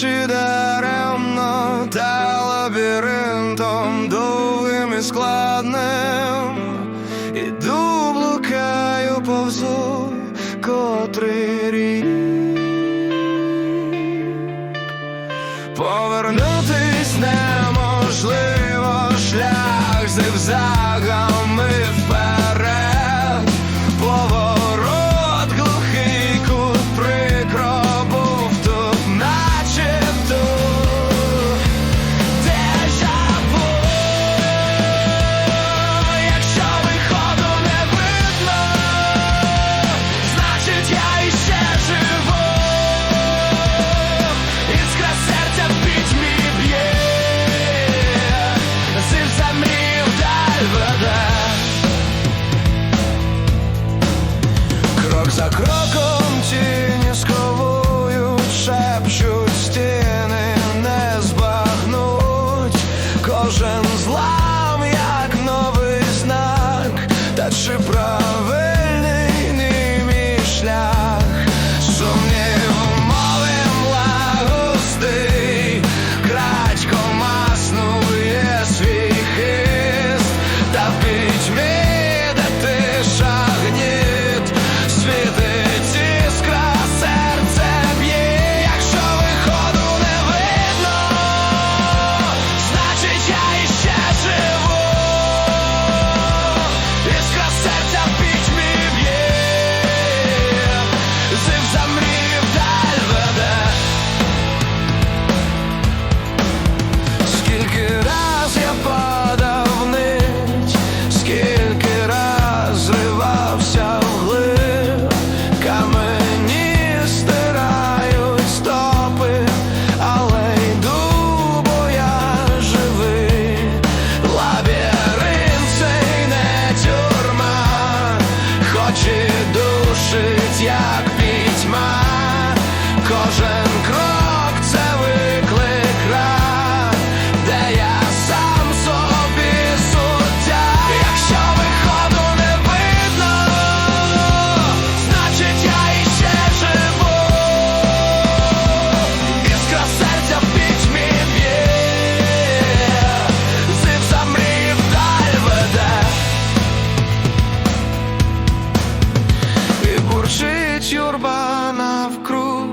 Чи даремно та лабіринтом довгим і складним, іду блукаю повзу котрий рік. Повернутись неможливо шлях зигзагом. кричить юрба навкруг,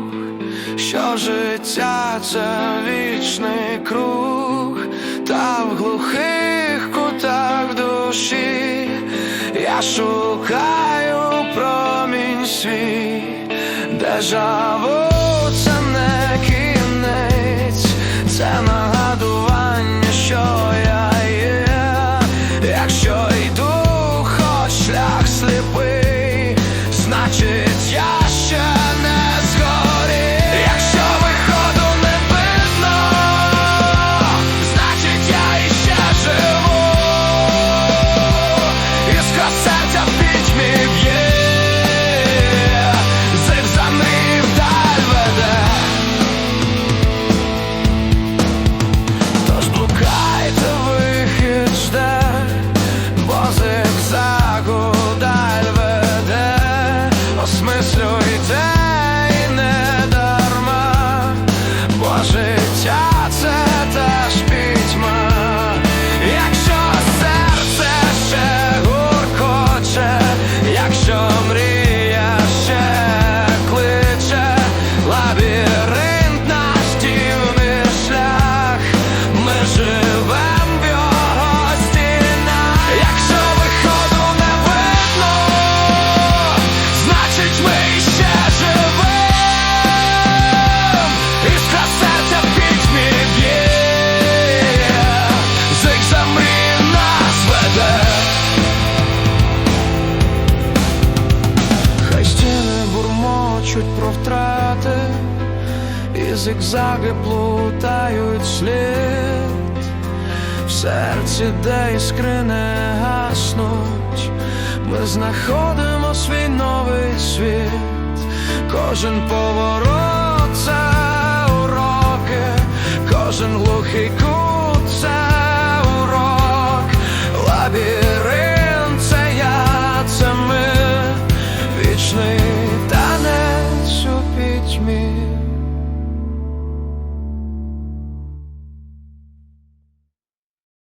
що життя це вічний круг, та в глухих кутах душі я шукаю промінь свій, Дежаву це не кінець, це нагадування, що. плачуть про втрати, і зигзаги плутають слід, в серці, де іскри не гаснуть, ми знаходимо свій новий світ, кожен поворот це уроки, кожен глухий кут